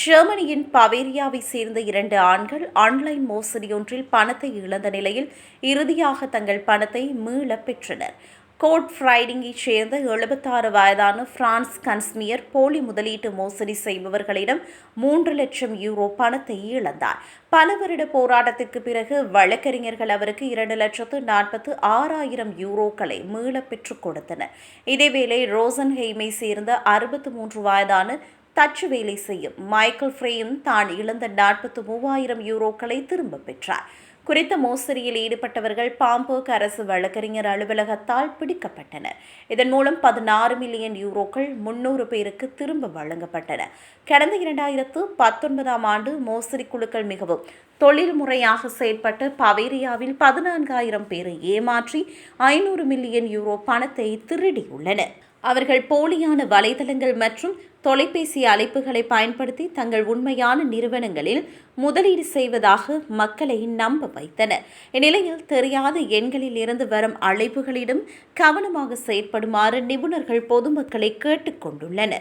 ஜெர்மனியின் பவேரியாவை சேர்ந்த இரண்டு ஆண்கள் ஆன்லைன் மோசடியொன்றில் பணத்தை இழந்த நிலையில் இறுதியாக தங்கள் பணத்தை மீளப் பெற்றனர். கோட் ஃப்ரைடிங்கைச் சேர்ந்த எழுபத்தாறு வயதான பிரான்ஸ் கன்ஸ்மியர் போலி முதலீட்டு மோசடி செய்பவர்களிடம் மூன்று லட்சம் யூரோ பணத்தை இழந்தார். பல வருட போராட்டத்திற்கு பிறகு வழக்கறிஞர்கள் அவருக்கு இரண்டு லட்சத்து நாற்பத்து ஆறாயிரம் யூரோக்களை மீளப் பெற்றுக் கொடுத்தனர். இதேவேளை ரோசன்ஹெய்மை சேர்ந்த அறுபத்து மூன்று வயதான தச்சு வேலை செய்யும். மைக்கேல் ஃப்ரேயும் தான் இழந்த நாற்பத்து மூவாயிரம் யூரோக்களை திரும்ப பெற்றார். குறித்த மோசடியில் ஈடுபட்டவர்கள் பாம்போக் அரசு வழக்கறிஞர் அலுவலகத்தால் பிடிக்கப்பட்டனர். இதன் மூலம் பதினாறு மில்லியன் யூரோக்கள் முன்னூறு பேருக்கு திரும்ப வழங்கப்பட்டன. கடந்த இரண்டாயிரத்து பத்தொன்பதாம் ஆண்டு மோசடி குழுக்கள் மிகவும் தொழில் முறையாக செயல்பட்டு பவேரியாவில் பதினான்காயிரம் பேரை ஏமாற்றி ஐநூறு மில்லியன் யூரோ பணத்தை திருடியுள்ளனர். அவர்கள் போலியான வலைதளங்கள் மற்றும் தொலைபேசி அழைப்புகளை பயன்படுத்தி தங்கள் உண்மையான நிறுவனங்களில் முதலீடு செய்வதாக மக்களை நம்ப வைத்தனர் இந்நிலையில் தெரியாத எண்களில் இருந்து வரும் அழைப்புகளிடம் கவனமாக செயற்படுமாறு நிபுணர்கள் பொதுமக்களை கேட்டுக்கொண்டுள்ளனர்